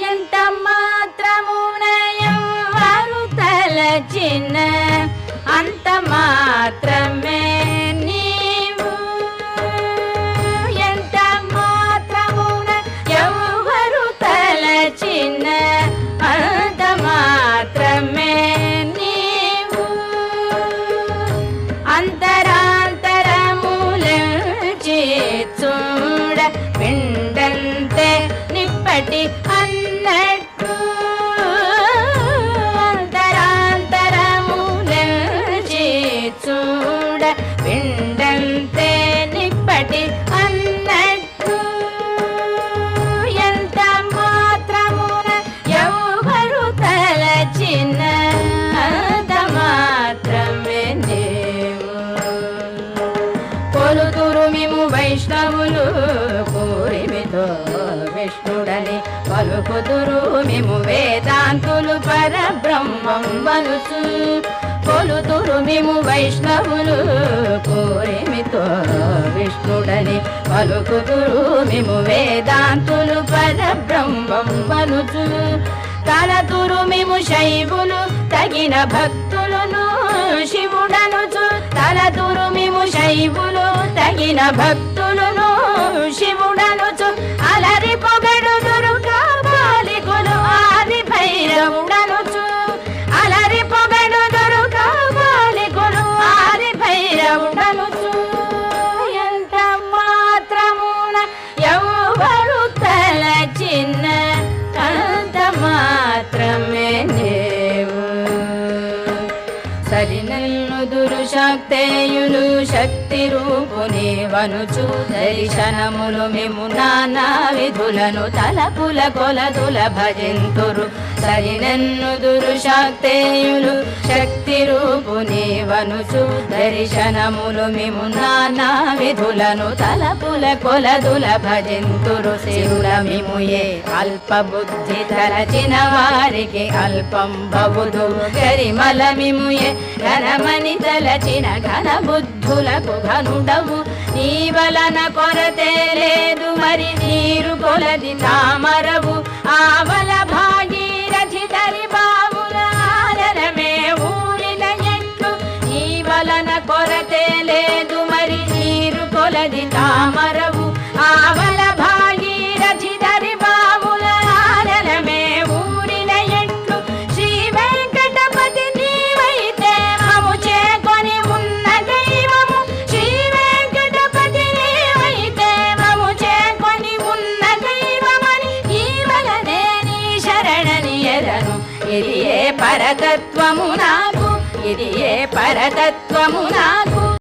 ఎంత మాత్రమున ఎవ్వరు తలచిన అంత మాత్రమే పిండంతే నిప్పటి అన్నట్టు ఎంత మాత్రమున ఎవరు తలచిన అంత మాత్రమే దేవు కొలుతురు మేము వైష్ణవులు కోరిమితో విష్ణుడని పలుకుతురు మేము వేదాంతులు పరబ్రహ్మం వనుచు కొలుతురు మేము వైష్ణవులు కోరిమితో విష్ణుడని పలుకుతురు మేము వేదాంతులు. పరబ్రహ్మం వనుచు తలతురు మేము శైవులు తగిన భక్తులను శివుడనుచు. తలతురు మేము శైవులు తగిన భక్తులు భైరవుడనుచు ఎంత మాత్రమున ఎవరు తలచిన అంత మాత్రమే దేవు సరినల్లు దురుశక్తేయులు శక్తి రూపుని వనుచు దర్శనములు మేము నానా విధులను తలపుల కొలదుల భజంతురు సరినన్ను దురుశక్తేయులు శక్తి రూపుని దర్శనములు మేము నానా విధులను తలపుల కొలదుల భజంతురు శివుల మేము ఏ అల్ప బుద్ధి తలచిన వారికి అల్పం బవుదు గరిమల మిము ఏ ఘనమని తలచిన ఘన బుద్ధులకు ఘనుడవు నీ వలన కొరతే లేదు మరి నీరు కొలది తామరవు నీరు తామరవు ఆవల భాగీరథి దరి బావుల ఆలనమే ఊరిన ఎట్లు. శ్రీ వెంకటపతి నీవైతే మము చేకొని ఉన్న దైవము. శ్రీ వెంకటపతి నీవైతే మము చేకొని ఉన్న దైవమని ఈ వలనే నీ శరణని ఎరను. ఇది ఏ పరతత్వము నాకు ఇది ఏ పరతత్వము నాకు.